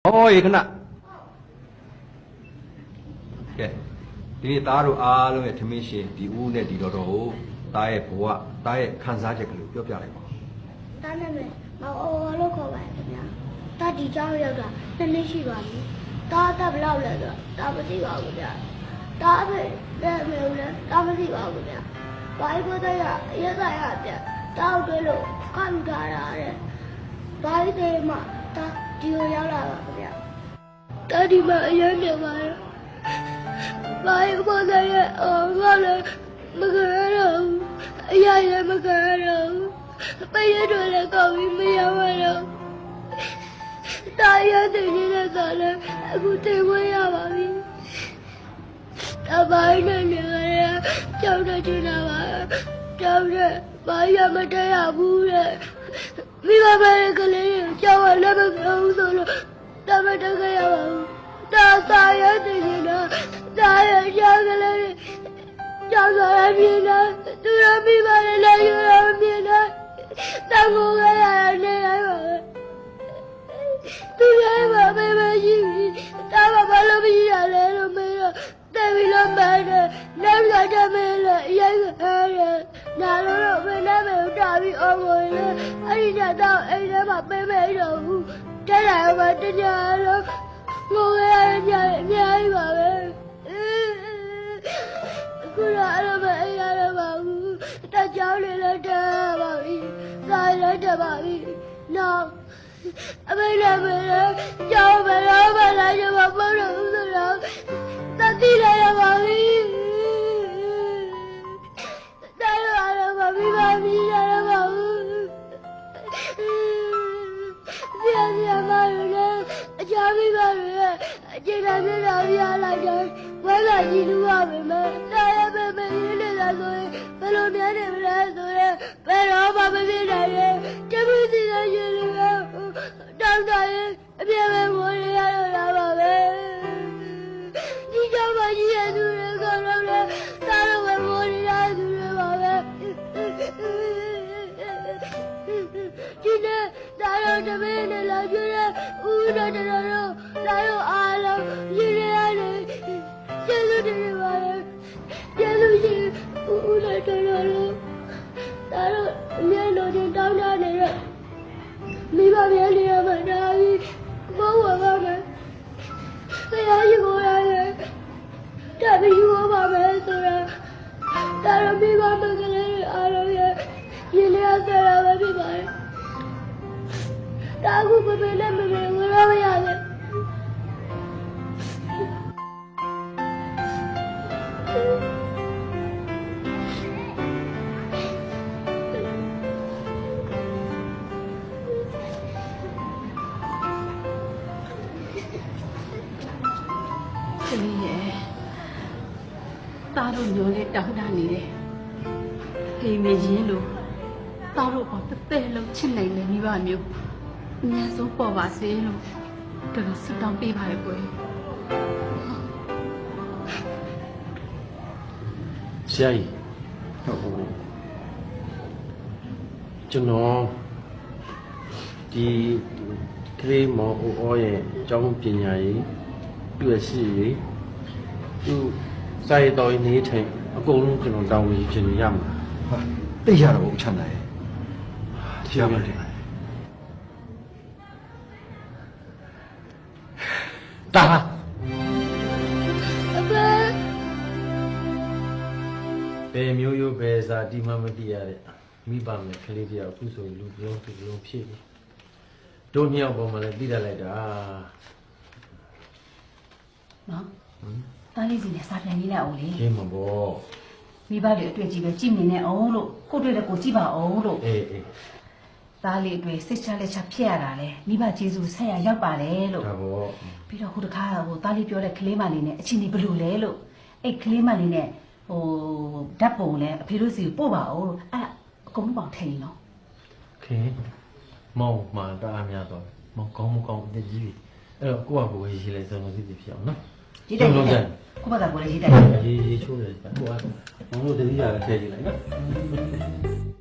။ဟောရေခဏ။ကဲဒီနေ့သားတို့အားလုံးရဲ့ထမင်းရှင်ဒီဦးနဲ့ဒီတော်တော်ကိုသားရဲ့ဘဝသားရဲ့ခံစားချက်ကလေးပြောပြလိုက်ပါ။သားနဲ့မယ်မအော်လို့ခေါ်ပါခင်ဗျာ။သားဒီကြောင်ရောက်တာနှစ်နှစ်ရှိပါပြီ။သားအသက်ဘယ်လောက်လဲဆိုတော့သားမသိပါဘူးဗျာ။သားအဖေလည်းမလို့လဲသားမသိပါဘူးဗျာ။ဘာလို့တော့ရရရရဗျာ။တောက်တယ်လို့ခံကြရတယ်။ဘာလို့ဒီမှာ ဒီကိုရောက်လာပါခင်ဗျာတားဒီမှာအရင်နေပါရဲ့ဘာလို့တဲ့ရအော်ငါလည်းမကြရတော့အရာလည်းမကြရတော့ပရတော့လည်းကောင်းပြီးမရပါတော့တာရတဲ့နေတဲ့ကလည်းအခုတင်ခွင့်ရပါပြီတပိုင်းနဲ့နေရကြောက်တဲ့ချင်တာပါကြောက်တဲ့ဘာရမတရဘူးတဲ့မိဘပဲကလေး ကြောက်ရလည်းမပြောဘူးဆိုလို့တမတကရပါဘူးတာသာရတဲ့နေတာတာရရကလေးကြောက်ရပြင်းတာသူရမိဘလည်းလည်းရပြင်းတာတောင်ကိုရရနေရပါပဲသူရပါပဲမရှိဘူးတာဘာဘာလို့မရှိရလဲလို့မေးတော့တေးပြီးတော့မဲတယ်နောက်ရတဲ့မဲလေရိုက်ရတယ်နာလို့တော့ဘယ်နဲ့မဲတာ ပြီးအောင်ဝင်လေအဲ့ဒီညတော့အိမ်ထဲမှာပဲမဲတော့ဘူးတက်လာမှတကြတော့ငိုရရညအများကြီးပါပဲအခုတော့အဲ့လိုမအိမ်ရတော့ပါဘူးတကြောင်လေးလည်းတက်ပါပြီသာရတက်ပါပြီ။နောက်အမေလည်းမလည်းကြောက်မလို့မလာရမပေါ်တော့ဘူးဆိုတော့တတိလည်း ပါရဲ့အကျဉ်းသားပြတာပြလိုက်တယ်ဝဲလာကြည့်လို့ရပါမယ်။တာရပဲမရင်းနေတာဆိုရင်ဘယ်လိုများနေမလဲဆိုရင်ဘယ်တော့မှမဖြစ်နိုင်ရဲ့တပည့်စီတဲ့ရှင်တွေကတောင်းတရင်အပြည့်ပဲငိုရရတော့ပါပဲဒီကြောင့်မှကြီးရဲ့သူတွေကတော့လည်းတားတော့ပဲငိုရရသူတွေပါပဲဒီနေ့တားတော့တပည့်နဲ့လာပြတဲ့ဦးတော်တော်တို့ တားတော့အားလုံးရရရတယ်ကျေးဇူးတင်ပါတယ်ကျေးဇူးရှင်ဦးတော်တော်တို့တားတော့အမြဲလိုချင်တောင်းတနေတဲ့မိဘများနေရာမှာဒါပြီးမောဝပါမယ်ဆရာကြီးကိုရတယ်တပည့်ကိုပါမယ်ဆိုတာတားတော့မိဘမကလေးတွေအားလုံးရဲ့ရင်ထဲဆရာပဲဖြစ်ပါတယ်တာကူပပနဲ့မမေ ကလေးရဲ့သားတို့ညိုလေးတောင်းတနေတယ်ဖေမေရင်လို့သားတို့ပေါ်တစ်သက်လုံးချစ်နိုင်တယ်မိဘမျိုးအများဆုံးပေါ်ပါစေလို့တော်တော်ဆုတောင်းပေးပါရဲ့ကွယ်ဆရာကြီးဟိုကျွန်တော်ဒီကလေးမောအိုအောရဲ့အကြောင်းပညာရေး သူ့ရဲ့ရှိရေးသူစာရေးတော်ရေးနေထိုင်အကုန်လုံးကျွန်တော်တောင်းဝင်ချင်ရမှာဟာသိရတော့ချမ်းသာရဲ့တရားမတင်တာအဖေဘယ်မျိုးရိုးဘယ်စာဒီမှမသိရတဲ့မိဘမဲ့ကလေးတယောက်အခုဆိုရင်လူပြုံးသူလုံးဖြစ်ပြီတို့နှစ်ယောက်ပေါ်မှာလည်းသိတတ်လိုက်တာ နော်သားလေးစီနဲ့စာပြန်ရေးလိုက်အောင်လေရှင်းမှာပေါ့မိဘတွေအတွေ့အကြည့်ပဲကြည့်နေနဲ့အောင်လို့ကိုယ့်တွေ့တဲ့ကိုကြည့်ပါအောင်လို့အေးအေးသားလေးအတွေ့စိတ်ချလက်ချဖြစ်ရတာလေမိဘကျေးဇူးဆက်ရရောက်ပါတယ်လို့ဒါပေါ့ပြီးတော့ဟိုတခါဟိုတားလေးပြောတဲ့ကလေးမလေးနဲ့အချင်းကြီးဘယ်လိုလဲလို့အဲ့ကလေးမလေးနဲ့ဟိုဓာတ်ပုံလဲအဖေတို့စီကိုပို့ပါအောင်လို့အဲ့ဒါအကုန်လုံးပေါင်ထည့်နေနော်ခင်မောင်မာတအားများတော့မောင်ကောင်းမကောင်းတကြီးပြီအဲ့တော့ကိုယ့်ဟာကိုယ်ရေးလိုက်စမ်းလို့သိသိဖြစ်အောင်နော် ရေးတယ်ရေးလုံးတစယ်မ်းခုမှသာကိုလည်းရေးတယ်ရေးရေးချိုးတယ်ကိုယ့်ဟာမောင်တို့တတိယလည်းထည့်ကြည့်လိုက်နော်